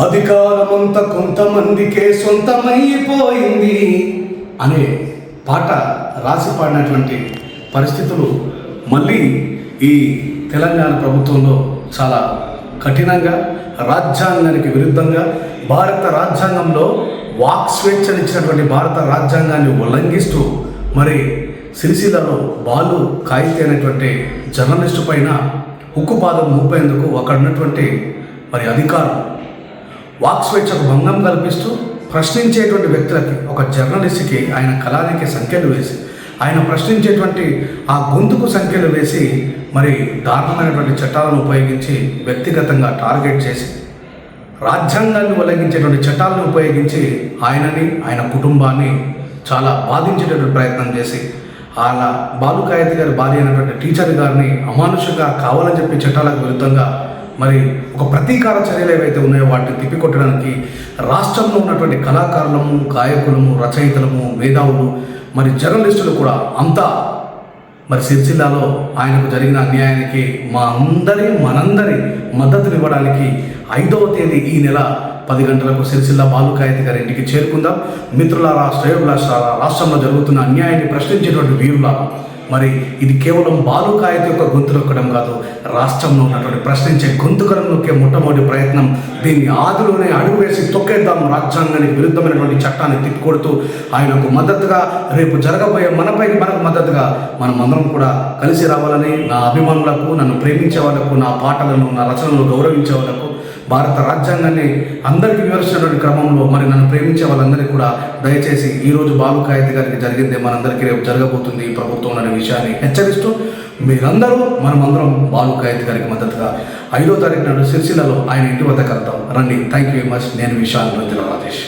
అధికారమంత కొంతమందికే సొంతమైపోయింది అనే పాట రాసి పాడినటువంటి పరిస్థితులు మళ్ళీ ఈ తెలంగాణ ప్రభుత్వంలో చాలా కఠినంగా రాజ్యాంగానికి విరుద్ధంగా భారత రాజ్యాంగంలో వాక్ స్వేచ్ఛనిచ్చినటువంటి భారత రాజ్యాంగాన్ని ఉల్లంఘిస్తూ మరి సిరిసిల్లలో బాలు కాయితే అనేటువంటి జర్నలిస్టు పైన ఉక్కుపాదం మోపేందుకు అక్కడ ఉన్నటువంటి మరి అధికారులు వాక్ స్వేచ్ఛకు భంగం కల్పిస్తూ ప్రశ్నించేటువంటి వ్యక్తులకి ఒక జర్నలిస్ట్కి ఆయన కళానికి సంఖ్యలు వేసి ఆయన ప్రశ్నించేటువంటి ఆ గొంతుకు సంఖ్యలు వేసి మరి దారుణమైనటువంటి చట్టాలను ఉపయోగించి వ్యక్తిగతంగా టార్గెట్ చేసి రాజ్యాంగాన్ని ఉల్లంఘించేటువంటి చట్టాలను ఉపయోగించి ఆయనని ఆయన కుటుంబాన్ని చాలా బాధించేటటువంటి ప్రయత్నం చేసి అలా బాలుకాయతి గారి భార్య అయినటువంటి టీచర్ గారిని అమానుషంగా కావాలని చెప్పి చట్టాలకు విరుద్ధంగా మరి ఒక ప్రతీకార చర్యలు ఏవైతే ఉన్నాయో వాటిని తిప్పికొట్టడానికి రాష్ట్రంలో ఉన్నటువంటి కళాకారులము గాయకులము రచయితలము మేధావులు మరి జర్నలిస్టులు కూడా అంతా మరి సిరిసిల్లాలో ఆయనకు జరిగిన అన్యాయానికి మా అందరి మనందరి మద్దతునివ్వడానికి ఐదవ తేదీ ఈ నెల పది గంటలకు సిరిసిల్ల బాలుకాయతి గారి ఇంటికి చేరుకుందాం. మిత్రులారా శ్రేయోభిలాషారా రాష్ట్రంలో జరుగుతున్న అన్యాయాన్ని ప్రశ్నించేటువంటి వీరుల మరి ఇది కేవలం బాలుకాయతి యొక్క గొంతు నొక్కడం కాదు రాష్ట్రంలో ఉన్నటువంటి ప్రశ్నించే గొంతుకలను నొక్కే మొట్టమొదటి ప్రయత్నం దీన్ని ఆదిలోనే అడుగు వేసి తొక్కేద్దాం రాజ్యాంగానికి విరుద్ధమైనటువంటి చట్టాన్ని తిప్పికొడుతూ ఆయనకు మద్దతుగా రేపు జరగబోయే మనపై మనకు మద్దతుగా మనం అందరం కూడా కలిసి రావాలని నా అభిమానులకు నన్ను ప్రేమించే వాళ్ళకు నా పాటలను నా రచనలను గౌరవించే వాళ్ళకు భారత రాజ్యాంగాన్ని అందరికీ వివరించినటువంటి క్రమంలో మరి నన్ను ప్రేమించే వాళ్ళందరికీ కూడా దయచేసి ఈ రోజు బాబు కాయతి గారికి జరిగిందే మనందరికీ రేపు జరగబోతుంది ఈ ప్రభుత్వం అనే విషయాన్ని హెచ్చరిస్తూ మీరందరూ మనమందరం బాలు కాయతి గారికి మద్దతుగా ఐదో తారీఖు నాడు సిరిసిల్లలో ఆయన ఇంటి వద్ద కలుద్దాం రండి. Thank you very much. నేను విశాల్ రంజన రాజేష్.